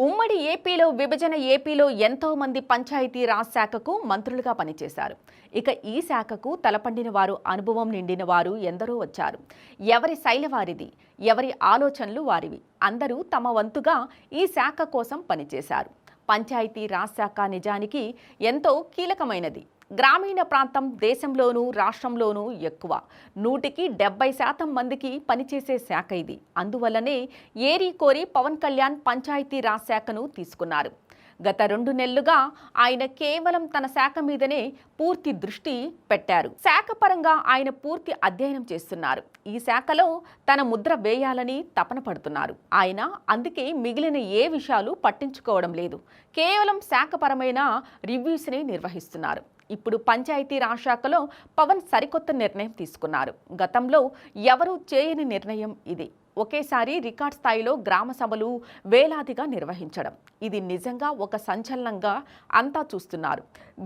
ఉమ్మడి ఏపీలో విభజన ఏపీలో ఎంతో మంది పంచాయతీ రాజ్ శాఖకు మంత్రులుగా పనిచేశారు. ఇక ఈ శాఖకు తలపండిన వారు అనుభవం నిండిన వారు ఎందరో వచ్చారు. ఎవరి శైలి వారిది? ఎవరి ఆలోచనలు వారివి? అందరూ తమ వంతుగా ఈ శాఖ కోసం పనిచేశారు. పంచాయతీ రాజ్ శాఖ నిజానికి ఎంతో కీలకమైనది. గ్రామీణ ప్రాంతం దేశంలోనూ రాష్ట్రంలోనూ ఎక్కువ. నూటికి డెబ్బై శాతం మందికి పనిచేసే శాఖ ఇది. అందువల్లనే ఏరి కోరి పవన్ కళ్యాణ్ పంచాయతీ రాజ్ శాఖను తీసుకున్నారు. గత రెండు నెలలుగా ఆయన కేవలం తన శాఖ మీదనే పూర్తి దృష్టి పెట్టారు. శాఖ పరంగా ఆయన పూర్తి అధ్యయనం చేస్తున్నారు. ఈ శాఖలో తన ముద్ర వేయాలని తపన పడుతున్నారు. ఆయన అందుకే మిగిలిన ఏ విషయాలు పట్టించుకోవడం లేదు. కేవలం శాఖపరమైన రివ్యూస్ని నిర్వహిస్తున్నారు. ఇప్పుడు పంచాయతీ రాజ్ శాఖలో పవన్ సరికొత్త నిర్ణయం తీసుకున్నారు. గతంలో ఎవరూ చేయని నిర్ణయం ఇది. ఒకేసారి రికార్డ్ స్థాయిలో గ్రామ సభలు వేలాదిగా నిర్వహించడం. ఇది నిజంగా ఒక సంచలనంగా అంతా చూస్తున్నారు.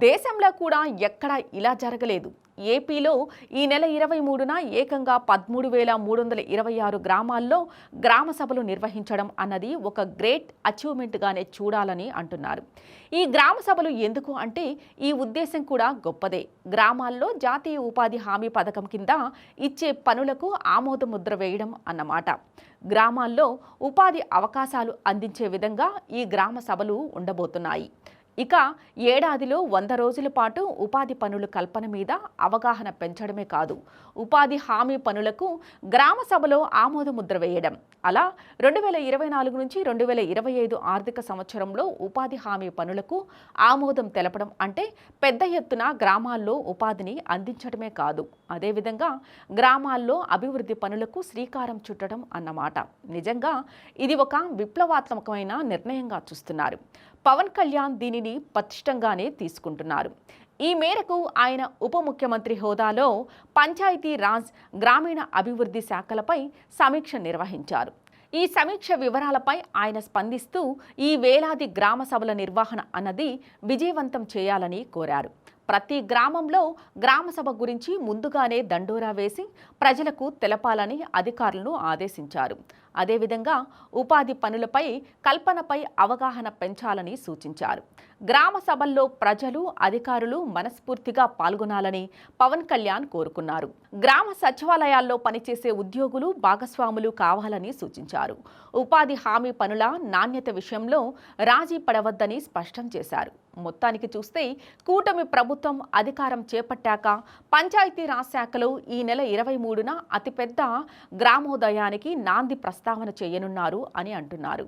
దేశంలో కూడా ఎక్కడా ఇలా జరగలేదు. ఏపీలో ఈ నెల ఇరవై మూడున ఏకంగా పదమూడు వేల మూడు వందల ఇరవై ఆరు గ్రామాల్లో గ్రామ సభలు నిర్వహించడం అన్నది ఒక గ్రేట్ అచీవ్మెంట్గానే చూడాలని అంటున్నారు. ఈ గ్రామ సభలు ఎందుకు అంటే ఈ ఉద్దేశం కూడా గొప్పదే. గ్రామాల్లో జాతీయ ఉపాధి హామీ పథకం కింద ఇచ్చే పనులకు ఆమోద ముద్ర వేయడం అన్నమాట. గ్రామాల్లో ఉపాధి అవకాశాలు అందించే విధంగా ఈ గ్రామ సభలు ఉండబోతున్నాయి. ఇక ఏడాదిలో వంద రోజుల పాటు ఉపాధి పనుల కల్పన మీద అవగాహన పెంచడమే కాదు. ఉపాధి హామీ పనులకు గ్రామ సభలో ఆమోదముద్ర వేయడం. అలా రెండు వేల ఇరవై నాలుగు నుంచి రెండు వేల ఇరవై ఐదు ఆర్థిక సంవత్సరంలో ఉపాధి హామీ పనులకు ఆమోదం తెలపడం అంటే పెద్ద ఎత్తున గ్రామాల్లో ఉపాధిని అందించడమే కాదు. అదేవిధంగా గ్రామాల్లో అభివృద్ధి పనులకు శ్రీకారం చుట్టడం అన్నమాట. నిజంగా ఇది ఒక విప్లవాత్మకమైన నిర్ణయంగా చూస్తున్నారు. పవన్ కళ్యాణ్ దీనిని పతిష్టంగానే తీసుకుంటున్నారు. ఈ మేరకు ఆయన ఉప ముఖ్యమంత్రి హోదాలో పంచాయతీ రాజ్ గ్రామీణ అభివృద్ధి శాఖలపై సమీక్ష నిర్వహించారు. ఈ సమీక్ష వివరాలపై ఆయన స్పందిస్తూ ఈ వేలాది గ్రామ సభల నిర్వహణ అన్నది విజయవంతం చేయాలని కోరారు. ప్రతి గ్రామంలో గ్రామ సభ గురించి ముందుగానే దండోరా వేసి ప్రజలకు తెలపాలని అధికారులను ఆదేశించారు. అదేవిధంగా ఉపాధి పనులపై కల్పనపై అవగాహన పెంచాలని సూచించారు. గ్రామ సభల్లో ప్రజలు అధికారులు మనస్ఫూర్తిగా పాల్గొనాలని పవన్ కళ్యాణ్ కోరుకున్నారు. గ్రామ సచివాలయాల్లో పనిచేసే ఉద్యోగులు భాగస్వాములు కావాలని సూచించారు. ఉపాధి హామీ పనుల నాణ్యత విషయంలో రాజీ పడవద్దని స్పష్టం చేశారు. మొత్తానికి చూస్తే కూటమి ప్రభుత్వం అధికారం చేపట్టాక పంచాయతీరాజ్ శాఖలో ఈ నెల ఇరవై మూడున అతిపెద్ద గ్రామోదయానికి నాంది ప్రస్తావన చేయనున్నారు అని అంటున్నారు.